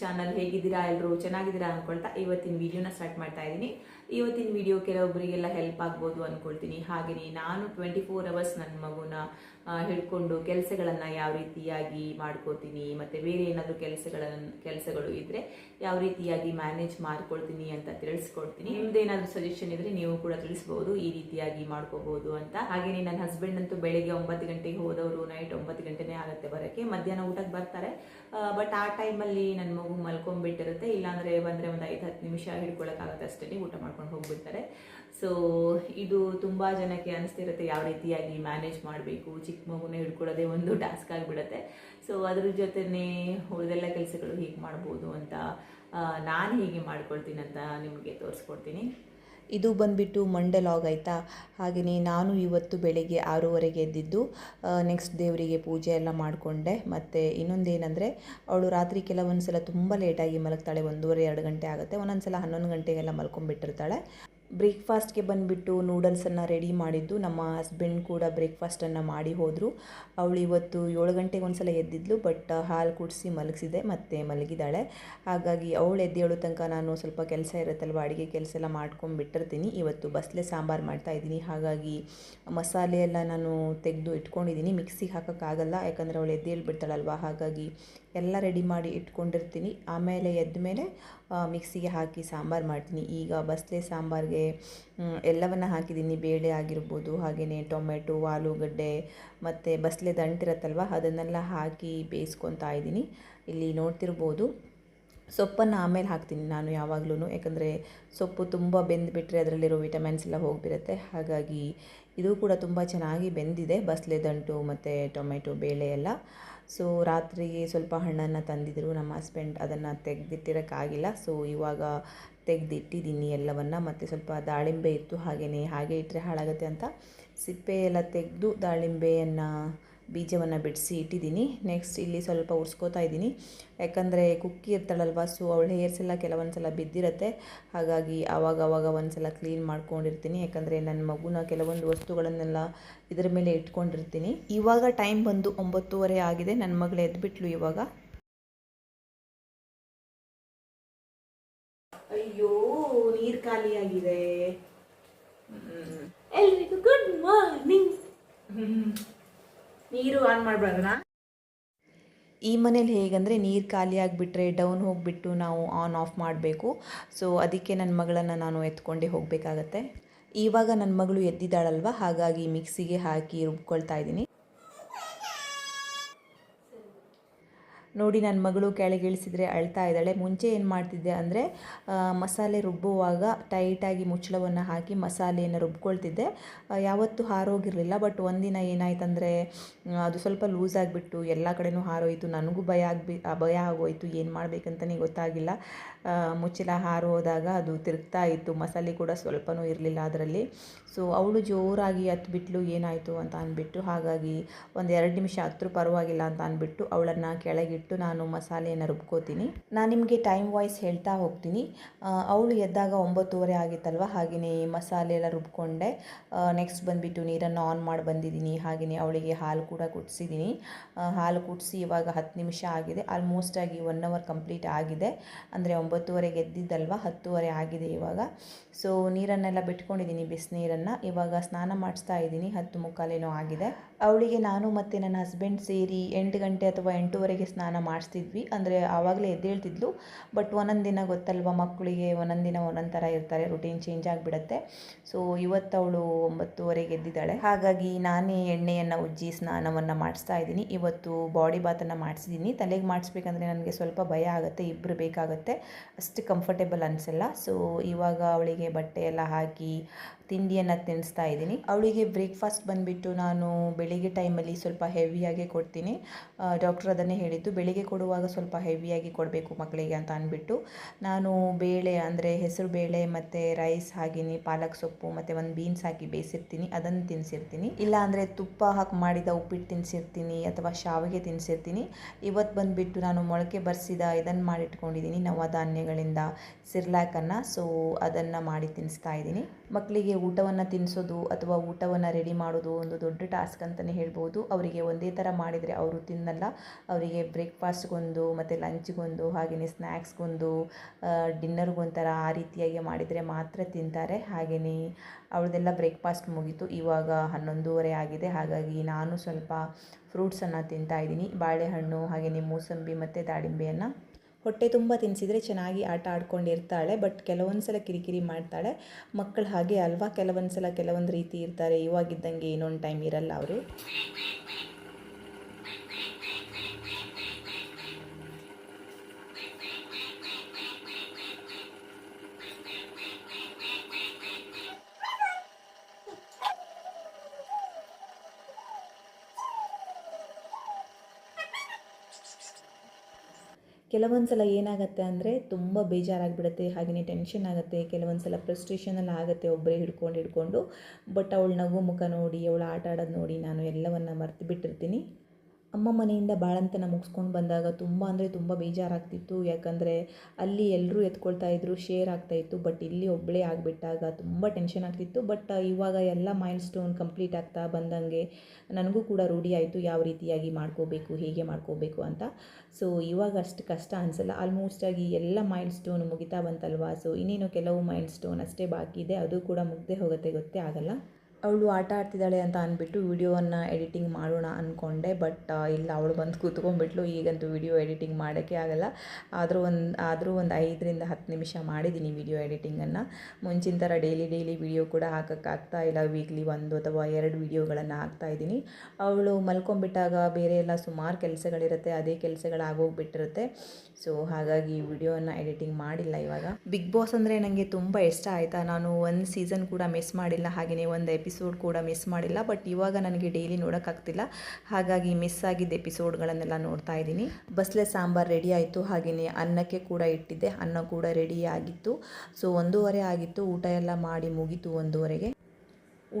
Channel ಹೇಗಿದ್ದೀರಾ ಎಲ್ಲರೂ ಚೆನ್ನಾಗಿದ್ದೀರಾ ಅನ್ಕೊಳ್ತಾ ಇವತ್ತಿನ ವಿಡಿಯೋನ ಸ್ಟಾರ್ಟ್ ಮಾಡ್ತಾ ಇದ್ದೀನಿ. ಇವತ್ತಿನ ವಿಡಿಯೋ ಕೆಲವೊಬ್ಬರಿಗೆಲ್ಲ ಹೆಲ್ಪ್ ಆಗ್ಬೋದು ಅನ್ಕೊಳ್ತೀನಿ. ಹಾಗೆಯೇ ನಾನು ಟ್ವೆಂಟಿ ಫೋರ್ ಅವರ್ಸ್ ನನ್ನ ಮಗುನ ಹಿಡ್ಕೊಂಡು ಕೆಲಸಗಳನ್ನು ಯಾವ ರೀತಿಯಾಗಿ ಮಾಡ್ಕೋತೀನಿ, ಮತ್ತು ಬೇರೆ ಏನಾದರೂ ಕೆಲಸಗಳನ್ನು ಕೆಲಸಗಳು ಇದ್ದರೆ ಯಾವ ರೀತಿಯಾಗಿ ಮ್ಯಾನೇಜ್ ಮಾಡ್ಕೊಳ್ತೀನಿ ಅಂತ ತಿಳಿಸ್ಕೊಡ್ತೀನಿ. ನಿಮ್ದೇನಾದರೂ ಸಜೆಷನ್ ಇದ್ದರೆ ನೀವು ಕೂಡ ತಿಳಿಸ್ಬೋದು, ಈ ರೀತಿಯಾಗಿ ಮಾಡ್ಕೋಬಹುದು ಅಂತ. ಹಾಗೆಯೇ ನನ್ನ ಹಸ್ಬೆಂಡ್ ಅಂತೂ ಬೆಳಿಗ್ಗೆ ಒಂಬತ್ತು ಗಂಟೆಗೆ ಹೋದವರು ನೈಟ್ ಒಂಬತ್ತು ಗಂಟೆನೇ ಆಗುತ್ತೆ ಬರೋಕ್ಕೆ. ಮಧ್ಯಾಹ್ನ ಊಟಕ್ಕೆ ಬರ್ತಾರೆ. ಬಟ್ ಆ ಟೈಮಲ್ಲಿ ನನ್ನ ಮಗು ಮಲ್ಕೊಂಡ್ಬಿಟ್ಟಿರುತ್ತೆ. ಇಲ್ಲಾಂದರೆ ಬಂದರೆ ಒಂದು ಐದು ಹತ್ತು ನಿಮಿಷ ಹಿಡ್ಕೊಳ್ಳೋಕ್ಕಾಗುತ್ತೆ ಅಷ್ಟೇ. ಊಟ ಮಾಡ್ಕೊಂಡು ಹೋಗ್ಬಿಡ್ತಾರೆ. ಸೊ ಇದು ತುಂಬ ಜನಕ್ಕೆ ಅನಿಸ್ತಿರುತ್ತೆ ಯಾವ ರೀತಿಯಾಗಿ ಮ್ಯಾನೇಜ್ ಮಾಡಬೇಕು. ಚಿಕ್ಕ ಮಗುನ ಹಿಡ್ಕೊಳ್ಳೋದೇ ಒಂದು ಟಾಸ್ಕ್ ಆಗಿಬಿಡುತ್ತೆ. ಸೊ ಅದ್ರ ಜೊತೆನೇ ಉಳಿದೆಲ್ಲ ಕೆಲಸಗಳು ಹೀಗೆ ಮಾಡ್ಬೋದು ಅಂತ ನಾನು ಹೀಗೆ ಮಾಡ್ಕೊಳ್ತೀನಿ ಅಂತ ನಿಮಗೆ ತೋರಿಸ್ಕೊಡ್ತೀನಿ. ಇದು ಬಂದುಬಿಟ್ಟು ಮಂಡೇ ಲಾಗ್ ಆಯಿತಾ? ಹಾಗೆಯೇ ನಾನು ಇವತ್ತು ಬೆಳಗ್ಗೆ ಆರೂವರೆಗೆ ಎದ್ದಿದ್ದು ನೆಕ್ಸ್ಟ್ ದೇವರಿಗೆ ಪೂಜೆ ಎಲ್ಲ ಮಾಡಿಕೊಂಡೆ. ಮತ್ತು ಇನ್ನೊಂದೇನೆಂದರೆ, ಅವಳು ರಾತ್ರಿ ಕೆಲವೊಂದು ಸಲ ತುಂಬ ಲೇಟಾಗಿ ಮಲಗ್ತಾಳೆ, ಒಂದೂವರೆ, ಎರಡು ಗಂಟೆ ಆಗುತ್ತೆ. ಒಂದೊಂದು ಸಲ ಹನ್ನೊಂದು ಗಂಟೆಗೆಲ್ಲ ಮಲ್ಕೊಂಡ್ಬಿಟ್ಟಿರ್ತಾಳೆ. ಬ್ರೇಕ್ಫಾಸ್ಟ್ಗೆ ಬಂದುಬಿಟ್ಟು ನೂಡಲ್ಸನ್ನು ರೆಡಿ ಮಾಡಿದ್ದು ನಮ್ಮ ಹಸ್ಬೆಂಡ್ ಕೂಡ ಬ್ರೇಕ್ಫಾಸ್ಟನ್ನು ಮಾಡಿ ಹೋದರು. ಅವಳು ಇವತ್ತು ಏಳು ಗಂಟೆಗೆ ಒಂದು ಸಲ ಎದ್ದಿದ್ಲು, ಬಟ್ ಹಾಲು ಕುಡಿಸಿ ಮಲಗಿಸಿದೆ, ಮತ್ತು ಮಲಗಿದ್ದಾಳೆ. ಹಾಗಾಗಿ ಅವಳು ಎದ್ದೇಳೋ ತನಕ ನಾನು ಸ್ವಲ್ಪ ಕೆಲಸ ಇರುತ್ತಲ್ವ, ಅಡುಗೆ ಕೆಲಸ ಎಲ್ಲ ಮಾಡ್ಕೊಂಡು ಬಿಟ್ಟಿರ್ತೀನಿ. ಇವತ್ತು ಬಸ್ಲೆ ಸಾಂಬಾರು ಮಾಡ್ತಾ ಇದ್ದೀನಿ. ಹಾಗಾಗಿ ಮಸಾಲೆ ಎಲ್ಲ ನಾನು ತೆಗೆದು ಇಟ್ಕೊಂಡಿದ್ದೀನಿ. ಮಿಕ್ಸಿಗೆ ಹಾಕೋಕ್ಕಾಗಲ್ಲ, ಯಾಕಂದರೆ ಅವಳು ಎದ್ದೇಳ್ಬಿಡ್ತಾಳಲ್ವ ಹಾಗಾಗಿ ಎಲ್ಲ ರೆಡಿ ಮಾಡಿ ಇಟ್ಕೊಂಡಿರ್ತೀನಿ. ಆಮೇಲೆ ಎದ್ದ ಮೇಲೆ ಮಿಕ್ಸಿಗೆ ಹಾಕಿ ಸಾಂಬಾರು ಮಾಡ್ತೀನಿ. ಈಗ ಬಸ್ಲೆ ಸಾಂಬಾರಿಗೆ ಎಲ್ಲವನ್ನು ಹಾಕಿದ್ದೀನಿ. ಬೇಳೆ ಆಗಿರ್ಬೋದು ಹಾಗೆಯೇ ಟೊಮೆಟೊ ಆಲೂಗಡ್ಡೆ, ಮತ್ತು ಬಸ್ಲೆ ದಂಟಿರತ್ತಲ್ವ ಅದನ್ನೆಲ್ಲ ಹಾಕಿ ಬೇಯಿಸ್ಕೊತಾ ಇದ್ದೀನಿ. ಇಲ್ಲಿ ನೋಡ್ತಿರ್ಬೋದು, ಸೊಪ್ಪನ್ನು ಆಮೇಲೆ ಹಾಕ್ತೀನಿ ನಾನು ಯಾವಾಗಲೂ ಯಾಕಂದರೆ ಸೊಪ್ಪು ತುಂಬ ಬೆಂದುಬಿಟ್ರೆ ಅದರಲ್ಲಿರೋ ವಿಟಮಿನ್ಸ್ ಎಲ್ಲ ಹೋಗಿಬಿಡುತ್ತೆ. ಹಾಗಾಗಿ ಇದು ಕೂಡ ತುಂಬ ಚೆನ್ನಾಗಿ ಬೆಂದಿದೆ, ಬಸ್ಲೆ ದಂಟು ಮತ್ತು ಟೊಮೆಟೊ ಬೇಳೆ ಎಲ್ಲ. ಸೊ ರಾತ್ರಿಗೆ ಸ್ವಲ್ಪ ಹಣ್ಣನ್ನು ತಂದಿದ್ದರು ನಮ್ಮ ಹಸ್ಬೆಂಡ್ ಅದನ್ನು ತೆಗೆದಿಟ್ಟಿರೋಕ್ಕಾಗಿಲ್ಲ. ಸೊ ಇವಾಗ ತೆಗೆದಿಟ್ಟಿದ್ದೀನಿ ಎಲ್ಲವನ್ನು. ಮತ್ತು ಸ್ವಲ್ಪ ದಾಳಿಂಬೆ ಇತ್ತು ಹಾಗೆಯೇ ಹಾಗೆ ಇಟ್ಟರೆ ಹಾಳಾಗುತ್ತೆ ಅಂತ ಸಿಪ್ಪೆ ಎಲ್ಲ ತೆಗೆದು ದಾಳಿಂಬೆಯನ್ನು ಬೀಜವನ್ನು ಬಿಡಿಸಿ ಇಟ್ಟಿದ್ದೀನಿ. ನೆಕ್ಸ್ಟ್ ಇಲ್ಲಿ ಸ್ವಲ್ಪ ಉರ್ಸ್ಕೋತಾ ಇದ್ದೀನಿ. ಯಾಕಂದರೆ ಕುಕ್ಕಿ ಇರ್ತಾಳಲ್ವ ಸೊ ಅವಳ ಹೇರ್ಸ್ ಎಲ್ಲ ಕೆಲವೊಂದು ಸಲ ಬಿದ್ದಿರುತ್ತೆ. ಹಾಗಾಗಿ ಆವಾಗ ಆವಾಗ ಒಂದು ಸಲ ಕ್ಲೀನ್ ಮಾಡ್ಕೊಂಡಿರ್ತೀನಿ. ಯಾಕಂದರೆ ನನ್ನ ಮಗುನ ಕೆಲವೊಂದು ವಸ್ತುಗಳನ್ನೆಲ್ಲ ಇದರ ಮೇಲೆ ಇಟ್ಕೊಂಡಿರ್ತೀನಿ. ಇವಾಗ ಟೈಮ್ ಬಂದು ಒಂಬತ್ತುವರೆ ಆಗಿದೆ. ನನ್ನ ಮಗಳು ಎದ್ಬಿಟ್ಲು ಇವಾಗ. ಅಯ್ಯೋ ನೀರು ಖಾಲಿಯಾಗಿದೆ. ಎಲ್ರಿಗೂ ಗುಡ್ ಮಾರ್ನಿಂಗ್ ನೀರು ಆನ್ ಮಾಡ್ಬಾರ್ದಾ ಈ ಮನೇಲಿ ಹೇಗಂದರೆ ನೀರು ಖಾಲಿ ಆಗಿಬಿಟ್ರೆ ಡೌನ್ ಹೋಗಿಬಿಟ್ಟು ನಾವು ಆನ್ ಆಫ್ ಮಾಡಬೇಕು. ಸೊ ಅದಕ್ಕೆ ನನ್ನ ಮಗಳನ್ನು ನಾನು ಎತ್ಕೊಂಡೇ ಹೋಗಬೇಕಾಗತ್ತೆ. ಇವಾಗ ನನ್ನ ಮಗಳು ಎದ್ದಿದ್ದಾಳಲ್ವ? ಹಾಗಾಗಿ ಮಿಕ್ಸಿಗೆ ಹಾಕಿ ರುಬ್ಕೊಳ್ತಾ ಇದ್ದೀನಿ. ನೋಡಿ ನನ್ನ ಮಗಳು ಕೆಳಗೆ ಇಳಿಸಿದರೆ ಅಳ್ತಾ ಇದ್ದಾಳೆ. ಮುಂಚೆ ಏನು ಮಾಡ್ತಿದ್ದೆ ಅಂದರೆ ಮಸಾಲೆ ರುಬ್ಬುವಾಗ ಟೈಟಾಗಿ ಮುಚ್ಚಳವನ್ನು ಹಾಕಿ ಮಸಾಲೆಯನ್ನು ರುಬ್ಕೊಳ್ತಿದ್ದೆ. ಯಾವತ್ತೂ ಹಾರೋಗಿರಲಿಲ್ಲ ಬಟ್ ಒಂದಿನ ಏನಾಯ್ತಂದರೆ ಅದು ಸ್ವಲ್ಪ ಲೂಸ್ ಆಗಿಬಿಟ್ಟು ಎಲ್ಲ ಕಡೆನೂ ಹಾರೋಯಿತು. ನನಗೂ ಭಯ ಆಗ್ಬಿ ಭಯ ಆಗೋಯಿತು. ಏನು ಮಾಡಬೇಕಂತಲೇ ಗೊತ್ತಾಗಿಲ್ಲ. ಮುಚ್ಚಳ ಹಾರೋದಾಗ ಅದು ತಿರುಗ್ತಾ ಇತ್ತು. ಮಸಾಲೆ ಕೂಡ ಸ್ವಲ್ಪನೂ ಇರಲಿಲ್ಲ ಅದರಲ್ಲಿ. ಸೊ ಅವಳು ಜೋರಾಗಿ ಹತ್ಬಿಟ್ಲು. ಏನಾಯಿತು ಅಂತ ಅಂದ್ಬಿಟ್ಟು, ಹಾಗಾಗಿ ಒಂದು ಎರಡು ನಿಮಿಷ ಹತ್ತರೂ ಪರವಾಗಿಲ್ಲ ಅಂತ ಅಂದ್ಬಿಟ್ಟು ಅವಳನ್ನು ಕೆಳಗಿಟ್ಟು ನಾನು ಮಸಾಲೆಯನ್ನು ರುಬ್ಕೋತೀನಿ. ನಾನು ನಿಮಗೆ ಟೈಮ್ ವಾಯ್ಸ್ ಹೇಳ್ತಾ ಹೋಗ್ತೀನಿ. ಅವಳು ಎದ್ದಾಗ ಒಂಬತ್ತುವರೆ ಆಗಿತ್ತಲ್ವ? ಹಾಗೆಯೇ ಮಸಾಲೆ ಎಲ್ಲ ರುಬ್ಕೊಂಡೆ. ನೆಕ್ಸ್ಟ್ ಬಂದುಬಿಟ್ಟು ನೀರನ್ನು ಆನ್ ಮಾಡಿ ಬಂದಿದ್ದೀನಿ. ಹಾಗೆಯೇ ಅವಳಿಗೆ ಹಾಲು ಕೂಡ ಕುಡಿಸಿದ್ದೀನಿ. ಹಾಲು ಕುಡಿಸಿ ಇವಾಗ ಹತ್ತು ನಿಮಿಷ ಆಗಿದೆ. ಆಲ್ಮೋಸ್ಟ್ ಆಗಿ ಒನ್ ಅವರ್ ಕಂಪ್ಲೀಟ್ ಆಗಿದೆ. ಅಂದರೆ ಒಂಬತ್ತುವರೆಗೆ ಎದ್ದಿದ್ದಲ್ವ? ಹತ್ತುವರೆ ಆಗಿದೆ ಇವಾಗ. ಸೊ ನೀರನ್ನೆಲ್ಲ ಬಿಟ್ಕೊಂಡಿದ್ದೀನಿ ಬಿಸಿನೀರನ್ನು ಇವಾಗ ಸ್ನಾನ ಮಾಡಿಸ್ತಾ ಇದ್ದೀನಿ. ಹತ್ತು ಮುಕ್ಕಾಲೇನೋ ಆಗಿದೆ. ಅವಳಿಗೆ ನಾನು ಮತ್ತು ನನ್ನ ಹಸ್ಬೆಂಡ್ ಸೇರಿ ಎಂಟು ಗಂಟೆ ಅಥವಾ ಎಂಟೂವರೆಗೆ ಸ್ನಾನ ಮಾಡಿಸ್ತಿದ್ವಿ. ಅಂದರೆ ಆವಾಗಲೇ ಎದ್ದೇಳ್ತಿದ್ಲು. ಬಟ್ ಒಂದೊಂದು ದಿನ ಗೊತ್ತಲ್ವ, ಮಕ್ಕಳಿಗೆ ಒಂದೊಂದು ದಿನ ಒಂದೊಂದು ಥರ ಇರ್ತಾರೆ ರುಟೀನ್ ಚೇಂಜ್ ಆಗಿಬಿಡುತ್ತೆ. ಸೊ ಇವತ್ತು ಅವಳು ಒಂಬತ್ತುವರೆಗೆ ಎದ್ದಿದ್ದಾಳೆ. ಹಾಗಾಗಿ ನಾನೇ ಎಣ್ಣೆಯನ್ನು ಉಜ್ಜಿ ಸ್ನಾನವನ್ನು ಮಾಡಿಸ್ತಾ ಇದ್ದೀನಿ. ಇವತ್ತು ಬಾಡಿ ಬಾತನ್ನು ಮಾಡಿಸಿದ್ದೀನಿ. ತಲೆಗೆ ಮಾಡಿಸ್ಬೇಕಂದ್ರೆ ನನಗೆ ಸ್ವಲ್ಪ ಭಯ ಆಗುತ್ತೆ ಇಬ್ಬರು ಬೇಕಾಗುತ್ತೆ. ಅಷ್ಟು ಕಂಫರ್ಟೇಬಲ್ ಅನಿಸಲ್ಲ. ಸೊ ಇವಾಗ ಅವಳಿಗೆ ಬಟ್ಟೆ ಎಲ್ಲ ಹಾಕಿ ತಿಂಡಿಯನ್ನು ತಿನ್ನಿಸ್ತಾ ಇದ್ದೀನಿ. ಅವಳಿಗೆ ಬ್ರೇಕ್ಫಾಸ್ಟ್ ಬಂದುಬಿಟ್ಟು ನಾನು ಬೆಳಿಗ್ಗೆ ಟೈಮಲ್ಲಿ ಸ್ವಲ್ಪ ಹೆವಿಯಾಗಿ ಕೊಡ್ತೀನಿ. ಡಾಕ್ಟ್ರ್ ಅದನ್ನೇ ಹೇಳಿದ್ದು, ಬೆಳಿಗ್ಗೆ ಕೊಡುವಾಗ ಸ್ವಲ್ಪ ಹೆವಿಯಾಗಿ ಕೊಡಬೇಕು ಮಕ್ಕಳಿಗೆ ಅಂತ ಅಂದ್ಬಿಟ್ಟು. ನಾನು ಬೇಳೆ ಅಂದರೆ ಹೆಸರು ಬೇಳೆ ಮತ್ತು ರೈಸ್ ಹಾಕಿನಿ ಪಾಲಕ್ ಸೊಪ್ಪು ಮತ್ತು ಒಂದು ಬೀನ್ಸ್ ಹಾಕಿ ಬೇಯಿಸಿರ್ತೀನಿ. ಅದನ್ನು ತಿನ್ನಿಸಿರ್ತೀನಿ ಇಲ್ಲ ಅಂದರೆ ತುಪ್ಪ ಹಾಕಿ ಮಾಡಿದ ಉಪ್ಪಿಟ್ಟು ತಿನ್ನಿಸಿರ್ತೀನಿ ಅಥವಾ ಶಾವಿಗೆ ತಿನ್ನಿಸಿರ್ತೀನಿ ಇವತ್ತು ಬಂದುಬಿಟ್ಟು ನಾನು ಮೊಳಕೆ ಬರೆಸಿದ ಇದನ್ನು ಮಾಡಿಟ್ಕೊಂಡಿದ್ದೀನಿ ನವಧಾನ್ಯಗಳಿಂದ ಸಿರ್ಲಾಕನ್ನು. ಸೊ ಅದನ್ನು ಮಾಡಿ ತಿನ್ನಿಸ್ತಾ ಇದ್ದೀನಿ. ಮಕ್ಕಳಿಗೆ ಊಟವನ್ನು ತಿನ್ನಿಸೋದು ಅಥವಾ ಊಟವನ್ನು ರೆಡಿ ಮಾಡೋದು ಒಂದು ದೊಡ್ಡ ಟಾಸ್ಕ್ ಅಂತಲೇ ಹೇಳ್ಬೋದು. ಅವರಿಗೆ ಒಂದೇ ಥರ ಮಾಡಿದರೆ ಅವರು ತಿನ್ನಲ್ಲ. ಅವರಿಗೆ ಬ್ರೇಕ್ಫಾಸ್ಟ್ಗೊಂದು ಮತ್ತು ಲಂಚ್ಗೊಂದು ಹಾಗೆಯೇ ಸ್ನ್ಯಾಕ್ಸ್ಗೊಂದು ಡಿನ್ನರ್ಗೊಂಥರ ಆ ರೀತಿಯಾಗಿ ಮಾಡಿದರೆ ಮಾತ್ರ ತಿಂತಾರೆ. ಹಾಗೆಯೇ ಅವಳದೆಲ್ಲ ಬ್ರೇಕ್ಫಾಸ್ಟ್ ಮುಗೀತು. ಇವಾಗ ಹನ್ನೊಂದೂವರೆ ಆಗಿದೆ. ಹಾಗಾಗಿ ನಾನು ಸ್ವಲ್ಪ ಫ್ರೂಟ್ಸನ್ನು ತಿಂತಾ ಇದ್ದೀನಿ. ಬಾಳೆಹಣ್ಣು ಹಾಗೆಯೇ ಮೂಸಂಬಿ, ಮತ್ತು ದಾಳಿಂಬೆಯನ್ನು. ಹೊಟ್ಟೆ ತುಂಬ ತಿನ್ನಿಸಿದರೆ ಚೆನ್ನಾಗಿ ಆಟ ಆಡ್ಕೊಂಡಿರ್ತಾಳೆ, ಬಟ್ ಕೆಲವೊಂದು ಸಲ ಕಿರಿಕಿರಿ ಮಾಡ್ತಾಳೆ. ಮಕ್ಕಳು ಹಾಗೆ ಅಲ್ವಾ? ಕೆಲವೊಂದು ಸಲ ಕೆಲವೊಂದು ರೀತಿ ಇರ್ತಾರೆ. ಇವಾಗಿದ್ದಂಗೆ ಇನ್ನೊಂದು ಟೈಮ್ ಇರಲ್ಲ ಅವರು. ಕೆಲವೊಂದು ಸಲ ಏನಾಗುತ್ತೆ ಅಂದರೆ ತುಂಬ ಬೇಜಾರಾಗಿಬಿಡುತ್ತೆ ಹಾಗೆಯೇ ಟೆನ್ಷನ್ ಆಗುತ್ತೆ ಕೆಲವೊಂದು ಸಲ ಫ್ರಸ್ಟ್ರೇಷನಲ್ಲಿ ಆಗುತ್ತೆ ಒಬ್ಬರೇ ಹಿಡ್ಕೊಂಡು ಹಿಡ್ಕೊಂಡು. ಬಟ್ ಅವಳು ನಗು ಮುಖ ನೋಡಿ, ಅವಳು ಆಟ ಆಡೋದು ನೋಡಿ ನಾನು ಎಲ್ಲವನ್ನು ಮರೆತು ಬಿಟ್ಟಿರ್ತೀನಿ ಅಮ್ಮ ಮನೆಯಿಂದ ಬಾಳಂತನ ಮುಗಿಸ್ಕೊಂಡು ಬಂದಾಗ ತುಂಬ ಅಂದರೆ ತುಂಬ ಬೇಜಾರಾಗ್ತಿತ್ತು. ಯಾಕಂದರೆ ಅಲ್ಲಿ ಎಲ್ಲರೂ ಎತ್ಕೊಳ್ತಾ ಇದ್ರು, ಶೇರ್ ಆಗ್ತಾಯಿತ್ತು ಬಟ್ ಇಲ್ಲಿ ಒಬ್ಬಳೇ ಆಗಿಬಿಟ್ಟಾಗ ತುಂಬ ಟೆನ್ಷನ್ ಆಗ್ತಿತ್ತು. ಬಟ್ ಇವಾಗ ಎಲ್ಲ ಮೈಲ್ ಸ್ಟೋನ್ ಕಂಪ್ಲೀಟ್ ಆಗ್ತಾ ಬಂದಂಗೆ ನನಗೂ ಕೂಡ ರೂಢಿ ಆಯಿತು, ಯಾವ ರೀತಿಯಾಗಿ ಮಾಡ್ಕೋಬೇಕು, ಹೇಗೆ ಮಾಡ್ಕೋಬೇಕು ಅಂತ. ಸೊ ಇವಾಗ ಅಷ್ಟು ಕಷ್ಟ ಅನಿಸಲ್ಲ. ಆಲ್ಮೋಸ್ಟ್ ಆಗಿ ಎಲ್ಲ ಮೈಲ್ ಸ್ಟೋನ್ ಮುಗಿತಾ ಬಂತಲ್ವಾ? ಸೊ ಇನ್ನೇನು ಕೆಲವು ಮೈಲ್ ಸ್ಟೋನ್ ಅಷ್ಟೇ ಬಾಕಿ ಇದೆ ಅದು ಕೂಡ ಮುಗ್ದೇ ಹೋಗುತ್ತೆ, ಗೊತ್ತೇ ಆಗಲ್ಲ. ಅವಳು ಆಟ ಆಡ್ತಿದ್ದಾಳೆ ಅಂತ ಅಂದ್ಬಿಟ್ಟು ವೀಡಿಯೋವನ್ನು ಎಡಿಟಿಂಗ್ ಮಾಡೋಣ ಅಂದ್ಕೊಂಡೆ ಬಟ್ ಇಲ್ಲ, ಅವಳು ಬಂದು ಕೂತ್ಕೊಂಡ್ಬಿಟ್ಲು, ಈಗಂತೂ ವಿಡಿಯೋ ಎಡಿಟಿಂಗ್ ಮಾಡೋಕ್ಕೆ ಆಗಲ್ಲ. ಆದರೂ ಒಂದು ಆದರೂ ಒಂದು ಐದರಿಂದ ಹತ್ತು ನಿಮಿಷ ಮಾಡಿದ್ದೀನಿ ವೀಡಿಯೋ ಎಡಿಟಿಂಗನ್ನು. ಮುಂಚಿನ ಥರ ಡೈಲಿ ಡೈಲಿ ವಿಡಿಯೋ ಕೂಡ ಹಾಕೋಕ್ಕಾಗ್ತಾ ಇಲ್ಲ. ವೀಕ್ಲಿ ಒಂದು ಅಥವಾ ಎರಡು ವಿಡಿಯೋಗಳನ್ನು ಹಾಕ್ತಾಯಿದ್ದೀನಿ ಅವಳು ಮಲ್ಕೊಂಡ್ಬಿಟ್ಟಾಗ ಬೇರೆ ಎಲ್ಲ ಸುಮಾರು ಕೆಲಸಗಳಿರುತ್ತೆ, ಅದೇ ಕೆಲಸಗಳಾಗೋಗ್ಬಿಟ್ಟಿರುತ್ತೆ ಸೊ, ಹಾಗಾಗಿ ವಿಡಿಯೋನ ಎಡಿಟಿಂಗ್ ಮಾಡಿಲ್ಲ ಇವಾಗ. ಬಿಗ್ ಬಾಸ್ ಅಂದರೆ ನನಗೆ ತುಂಬ ಇಷ್ಟ. ಆಯಿತಾ? ನಾನು ಒಂದು ಸೀಸನ್ ಕೂಡ ಮಿಸ್ ಮಾಡಿಲ್ಲ. ಹಾಗೆಯೇ ಒಂದು ಎಪಿಸೋಡ್ ಕೂಡ ಮಿಸ್ ಮಾಡಿಲ್ಲ ಬಟ್ ಇವಾಗ ನನಗೆ ಡೈಲಿ ನೋಡೋಕ್ಕಾಗ್ತಿಲ್ಲ. ಹಾಗಾಗಿ ಮಿಸ್ ಆಗಿದ್ದ ಎಪಿಸೋಡ್ಗಳನ್ನೆಲ್ಲ ನೋಡ್ತಾ ಇದ್ದೀನಿ. ಬಸ್ಲೆ ಸಾಂಬಾರು ರೆಡಿ ಆಯಿತು ಹಾಗೆಯೇ ಅನ್ನಕ್ಕೆ ಕೂಡ ಇಟ್ಟಿದ್ದೆ. ಅನ್ನ ಕೂಡ ರೆಡಿ ಆಗಿತ್ತು. ಸೊ ಒಂದೂವರೆ ಆಗಿತ್ತು, ಊಟ ಎಲ್ಲ ಮಾಡಿ ಮುಗೀತು ಒಂದೂವರೆಗೆ.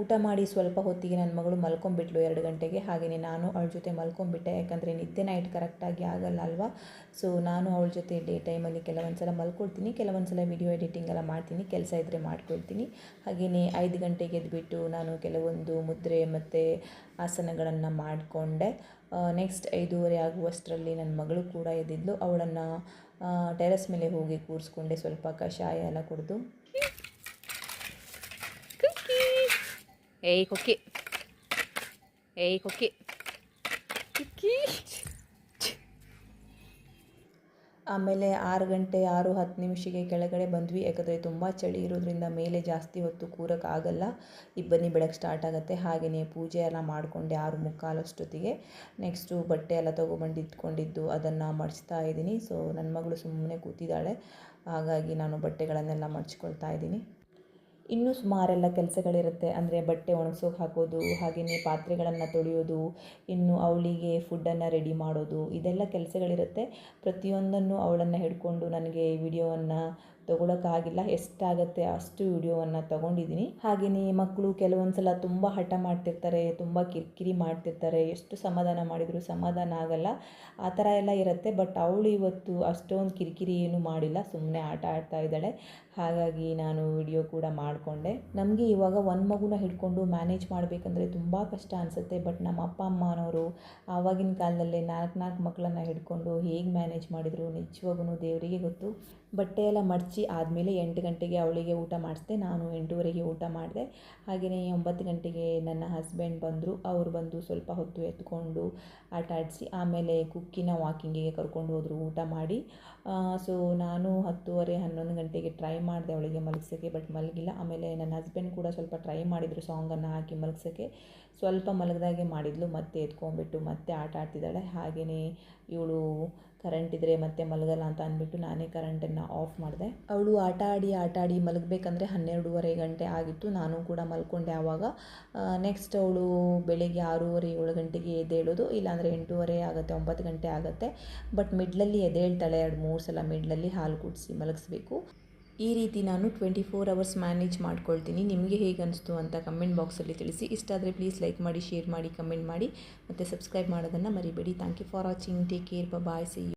ಊಟ ಮಾಡಿ ಸ್ವಲ್ಪ ಹೊತ್ತಿಗೆ ನನ್ನ ಮಗಳು ಮಲ್ಕೊಂಡ್ಬಿಟ್ಲು ಎರಡು ಗಂಟೆಗೆ. ಹಾಗೆಯೇ ನಾನು ಅವಳ ಜೊತೆ ಮಲ್ಕೊಂಡ್ಬಿಟ್ಟೆ. ಯಾಕಂದರೆ ನಿದ್ದೆ ನೈಟ್ ಕರೆಕ್ಟಾಗಿ ಆಗಲ್ಲ ಅಲ್ವಾ? ಸೊ ನಾನು ಅವಳ ಜೊತೆ ಡೇ ಟೈಮಲ್ಲಿ ಕೆಲವೊಂದು ಸಲ ಮಲ್ಕೊಳ್ತೀನಿ. ಕೆಲವೊಂದು ಸಲ ವಿಡಿಯೋ ಎಡಿಟಿಂಗ್ ಎಲ್ಲ ಮಾಡ್ತೀನಿ. ಕೆಲಸ ಇದ್ದರೆ ಮಾಡ್ಕೊಳ್ತೀನಿ. ಹಾಗೆಯೇ ಐದು ಗಂಟೆಗೆ ಎದ್ದುಬಿಟ್ಟು ನಾನು ಕೆಲವೊಂದು ಮುದ್ರೆ ಮತ್ತು ಆಸನಗಳನ್ನು ಮಾಡಿಕೊಂಡೆ. ನೆಕ್ಸ್ಟ್ ಐದೂವರೆ ಆಗುವಷ್ಟರಲ್ಲಿ ನನ್ನ ಮಗಳು ಕೂಡ ಎದ್ದಿದ್ಲು. ಅವಳನ್ನು ಟೆರೆಸ್ ಮೇಲೆ ಹೋಗಿ ಕೂರಿಸ್ಕೊಂಡೆ. ಸ್ವಲ್ಪ ಕಷಾಯ ಎಲ್ಲ ಕುಡಿದು. ಏಯ್ ಕೊಕ್ಕಿ ಏಯ್ ಕೊಕ್ಕಿ ಕಿಕ್ಕಿ ಆಮೇಲೆ ಆರು ಗಂಟೆ, ಆರು, ಹತ್ತು ನಿಮಿಷಕ್ಕೆ ಕೆಳಗಡೆ ಬಂದ್ವಿ. ಯಾಕಂದರೆ ತುಂಬ ಚಳಿ ಇರೋದ್ರಿಂದ ಮೇಲೆ ಜಾಸ್ತಿ ಹೊತ್ತು ಕೂರೋಕ್ಕಾಗಲ್ಲ ಇಬ್ಬನಿ ಬೆಳಗ್ಗೆ ಸ್ಟಾರ್ಟ್ ಆಗುತ್ತೆ. ಹಾಗೆಯೇ ಪೂಜೆ ಎಲ್ಲ ಮಾಡಿಕೊಂಡೆ ಆರು ಮುಕ್ಕಾಲಷ್ಟೊತ್ತಿಗೆ. ನೆಕ್ಸ್ಟು ಬಟ್ಟೆ ಎಲ್ಲ ತೊಗೊಬಂದು ಇಟ್ಕೊಂಡಿದ್ದು, ಅದನ್ನು ಮಡಿಸ್ತಾ ಇದ್ದೀನಿ. ಸೊ ನನ್ನ ಮಗಳು ಸುಮ್ಮನೆ ಕೂತಿದ್ದಾಳೆ. ಹಾಗಾಗಿ ನಾನು ಬಟ್ಟೆಗಳನ್ನೆಲ್ಲ ಮಡ್ಚ್ಕೊಳ್ತಾ ಇದ್ದೀನಿ. ಇನ್ನೂ ಸುಮಾರೆಲ್ಲ ಕೆಲಸಗಳಿರುತ್ತೆ. ಅಂದರೆ ಬಟ್ಟೆ ಒಣಗ್ಸೋಕೆ ಹಾಕೋದು ಹಾಗೆಯೇ ಪಾತ್ರೆಗಳನ್ನು ತೊಳೆಯೋದು, ಇನ್ನು ಅವಳಿಗೆ ಫುಡ್ಡನ್ನು ರೆಡಿ ಮಾಡೋದು, ಇದೆಲ್ಲ ಕೆಲಸಗಳಿರುತ್ತೆ. ಪ್ರತಿಯೊಂದನ್ನು ಅವಳನ್ನು ಹಿಡ್ಕೊಂಡು ನನಗೆ ವಿಡಿಯೋವನ್ನು ತೊಗೊಳಕ್ಕಾಗಿಲ್ಲ ಎಷ್ಟಾಗತ್ತೆ ಅಷ್ಟು ವಿಡಿಯೋವನ್ನು ತೊಗೊಂಡಿದ್ದೀನಿ. ಹಾಗೆಯೇ ಮಕ್ಕಳು ಕೆಲವೊಂದು ಸಲ ತುಂಬ ಹಠ ಮಾಡ್ತಿರ್ತಾರೆ, ತುಂಬ ಕಿರಿಕಿರಿ ಮಾಡ್ತಿರ್ತಾರೆ, ಎಷ್ಟು ಸಮಾಧಾನ ಮಾಡಿದರೂ ಸಮಾಧಾನ ಆಗಲ್ಲ, ಆ ಥರ ಎಲ್ಲ ಇರುತ್ತೆ. ಬಟ್ ಅವಳು ಇವತ್ತು ಅಷ್ಟೊಂದು ಕಿರಿಕಿರಿ ಏನು ಮಾಡಿಲ್ಲ ಸುಮ್ಮನೆ ಆಟ ಆಡ್ತಾ ಇದ್ದಾಳೆ. ಹಾಗಾಗಿ ನಾನು ವಿಡಿಯೋ ಕೂಡ ಮಾಡಿಕೊಂಡೆ. ನಮಗೆ ಇವಾಗ ಒಂದು ಮಗುನ ಹಿಡ್ಕೊಂಡು ಮ್ಯಾನೇಜ್ ಮಾಡಬೇಕಂದ್ರೆ ತುಂಬ ಕಷ್ಟ ಅನಿಸುತ್ತೆ. ಬಟ್ ನಮ್ಮ ಅಪ್ಪ, ಅಮ್ಮನವರು ಆವಾಗಿನ ಕಾಲದಲ್ಲೇ ನಾಲ್ಕು ನಾಲ್ಕು ಮಕ್ಕಳನ್ನು ಹಿಡ್ಕೊಂಡು ಹೇಗೆ ಮ್ಯಾನೇಜ್ ಮಾಡಿದರು ನಿಜವಾಗೂ ದೇವರಿಗೆ ಗೊತ್ತು. ಬಟ್ಟೆ ಎಲ್ಲ ಮಡಚಿ ಆದಮೇಲೆ ಎಂಟು ಗಂಟೆಗೆ ಅವಳಿಗೆ ಊಟ ಮಾಡಿಸಿದೆ, ನಾನು ಎಂಟೂವರೆಗೆ ಊಟ ಮಾಡಿದೆ. ಹಾಗೆಯೇ ಒಂಬತ್ತು ಗಂಟೆಗೆ ನನ್ನ ಹಸ್ಬೆಂಡ್ ಬಂದರು. ಅವರು ಬಂದು ಸ್ವಲ್ಪ ಹೊತ್ತು ಎತ್ಕೊಂಡು ಆಟ ಆಡಿಸಿ ಆಮೇಲೆ ಕುಕ್ಕಿನ ವಾಕಿಂಗಿಗೆ ಕರ್ಕೊಂಡು ಹೋದರು, ಊಟ ಮಾಡಿ. ಸೊ ನಾನು ಹತ್ತುವರೆ, ಹನ್ನೊಂದು ಗಂಟೆಗೆ ಟ್ರೈ ಮಾಡಿದೆ ಅವಳಿಗೆ ಮಲಗಿಸೋಕ್ಕೆ ಬಟ್ ಮಲಗಿಲ್ಲ. ಆಮೇಲೆ ನನ್ನ ಹಸ್ಬೆಂಡ್ ಕೂಡ ಸ್ವಲ್ಪ ಟ್ರೈ ಮಾಡಿದರು ಸಾಂಗನ್ನು ಹಾಕಿ ಮಲಗಿಸೋಕ್ಕೆ. ಸ್ವಲ್ಪ ಮಲಗಿದಾಗೆ ಮಾಡಿದ್ಲು, ಮತ್ತೆ ಎತ್ಕೊಂಡ್ಬಿಟ್ಟು ಮತ್ತೆ ಆಟ ಆಡ್ತಿದ್ದಾಳೆ. ಹಾಗೆಯೇ ಇವಳು ಕರೆಂಟ್ ಇದ್ದರೆ ಮತ್ತೆ ಮಲಗಲ್ಲ ಅಂತ ಅಂದ್ಬಿಟ್ಟು ನಾನೇ ಕರೆಂಟನ್ನು ಆಫ್ ಮಾಡಿದೆ. ಅವಳು ಆಟ ಆಡಿ ಆಟ ಆಡಿ ಮಲಗಬೇಕಂದ್ರೆ ಹನ್ನೆರಡೂವರೆ ಗಂಟೆ ಆಗಿತ್ತು. ನಾನು ಕೂಡ ಮಲ್ಕೊಂಡೆ ಆವಾಗ. ನೆಕ್ಸ್ಟ್ ಅವಳು ಬೆಳಗ್ಗೆ ಆರೂವರೆ, ಏಳು ಗಂಟೆಗೆ ಎದ್ದೇಳೋದು. ಇಲ್ಲಾಂದರೆ ಎಂಟೂವರೆ ಆಗುತ್ತೆ, ಒಂಬತ್ತು ಗಂಟೆ ಆಗುತ್ತೆ. ಬಟ್ ಮಿಡ್ಲಲ್ಲಿ ಎದ್ದೇಳ್ತಾಳೆ ಎರಡು ಮೂರು ಸಲ ಮಿಡ್ಲಲ್ಲಿ ಹಾಲು ಕುಡಿಸಿ ಮಲಗಿಸ್ಬೇಕು. ಈ ರೀತಿ ನಾನು ಟ್ವೆಂಟಿ ಫೋರ್ ಅವರ್ಸ್ ಮ್ಯಾನೇಜ್ ಮಾಡ್ಕೊಳ್ತೀನಿ. ನಿಮಗೆ ಹೇಗೆ ಅನಿಸ್ತು ಅಂತ ಕಮೆಂಟ್ ಬಾಕ್ಸಲ್ಲಿ ತಿಳಿಸಿ. ಇಷ್ಟ ಆದರೆ ಪ್ಲೀಸ್ ಲೈಕ್ ಮಾಡಿ ಶೇರ್ ಮಾಡಿ ಕಮೆಂಟ್ ಮಾಡಿ. ಮತ್ತು ಸಬ್ಸ್ಕ್ರೈಬ್ ಮಾಡೋದನ್ನು ಮರಿಬೇಡಿ. Thank you for watching take care bye see